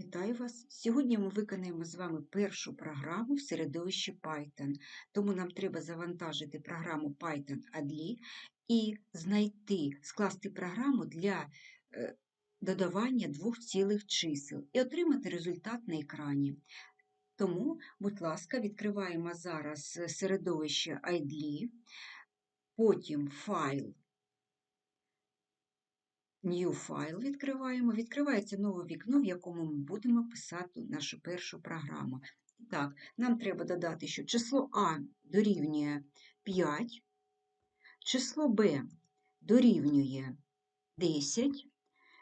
Вітаю вас! Сьогодні ми виконаємо з вами першу програму в середовищі Python. Тому нам треба завантажити програму Python Adli і знайти, скласти програму для е, додавання двох цілих чисел і отримати результат на екрані. Тому, будь ласка, відкриваємо зараз середовище IDLE, потім файл New файл відкриваємо. Відкривається нове вікно, в якому ми будемо писати нашу першу програму. Так, нам треба додати, що число А дорівнює 5, число Б дорівнює 10.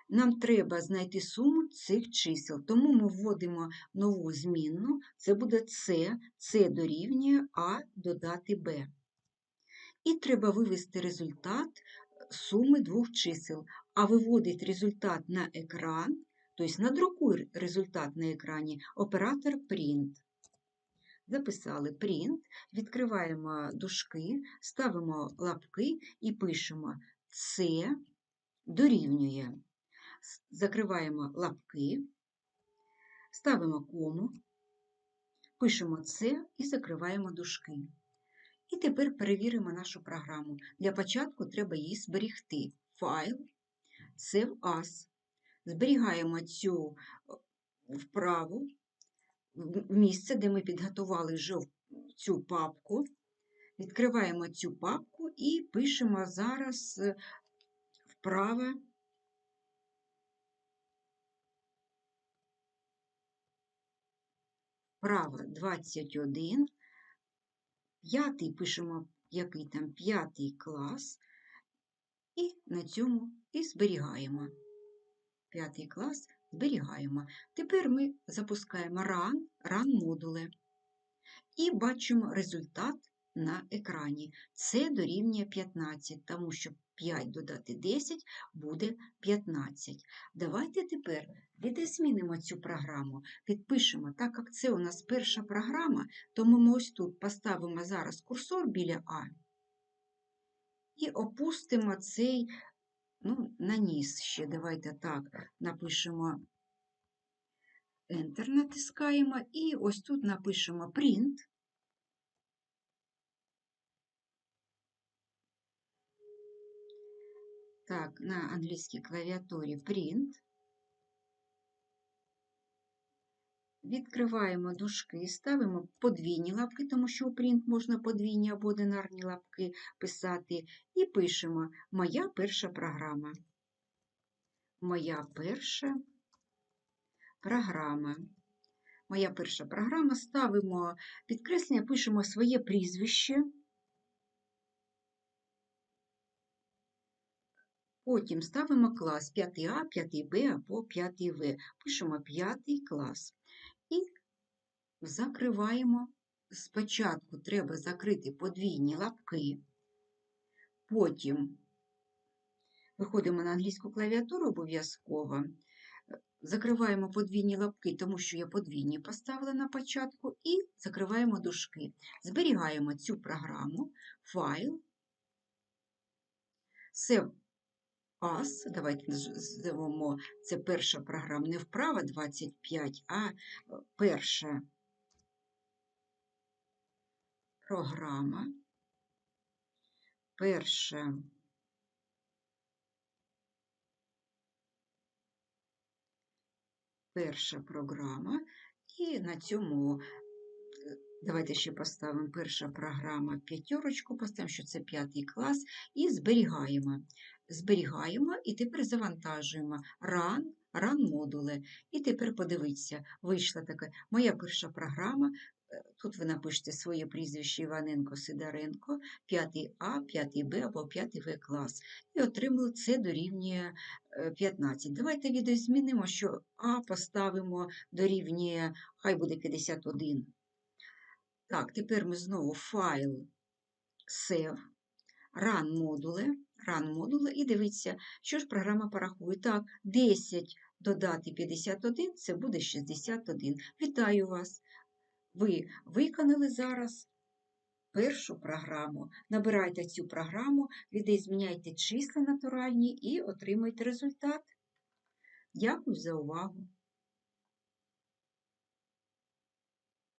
Нам треба знайти суму цих чисел, тому ми вводимо нову змінну, це буде С, С дорівнює А додати Б. І треба вивести результат суми двох чисел, а виводить результат на екран, тобто надрукує результат на екрані оператор Print. Записали Print, відкриваємо дужки, ставимо лапки і пишемо С дорівнює. Закриваємо лапки, ставимо кому, пишемо С і закриваємо дужки. І тепер перевіримо нашу програму. Для початку треба її зберегти. Файл, Save As. Зберігаємо цю е, вправу в місце, де ми підготували вже цю папку. Відкриваємо цю папку і пишемо зараз е, вправо. Вправо 21. П'ятий пишемо, який там п'ятий клас, і на цьому і зберігаємо. П'ятий клас зберігаємо. Тепер ми запускаємо run, run модуле і бачимо результат на екрані. Це дорівнює 15, тому що 5 додати 10 буде 15. Давайте тепер відозмінимо цю програму, підпишемо, так як це у нас перша програма, тому ми ось тут поставимо зараз курсор біля А і опустимо цей ну, на ніс ще. Давайте так, напишемо Enter, натискаємо, і ось тут напишемо Print. Так, на англійській клавіатурі Print. Відкриваємо дужки, ставимо подвійні лапки, тому що у print можна подвійні або одинарні лапки писати, і пишемо Моя перша програма. Моя перша програма. Моя перша програма ставимо підкреслення, пишемо своє прізвище. Потім ставимо клас 5А, 5Б або 5В. Пишемо 5 клас. І закриваємо. Спочатку треба закрити подвійні лапки, потім виходимо на англійську клавіатуру обов'язково, закриваємо подвійні лапки, тому що я подвійні поставила на початку, і закриваємо дужки. Зберігаємо цю програму, файл, Save As, давайте називемо це перша програма, не вправа 25, а перша програма, перша перша програма, і на цьому Давайте ще поставимо перша програма п'ятерочку, поставимо, що це п'ятий клас, і зберігаємо. Зберігаємо і тепер завантажуємо run, run модули. І тепер подивіться, вийшла така моя перша програма. Е, тут ви напишете своє прізвище Іваненко Сидоренко, 5А, 5Б або 5В клас. І отримали це дорівнює 15. Е, Давайте відозмінимо, що А поставимо дорівнює, хай буде 51. Так, тепер ми знову файл Save, run модуле, run модуле, і дивіться, що ж програма порахує. Так, 10 додати 51 це буде 61. Вітаю вас! Ви виконали зараз першу програму. Набирайте цю програму, відізміняйте числа натуральні і отримайте результат. Дякую за увагу!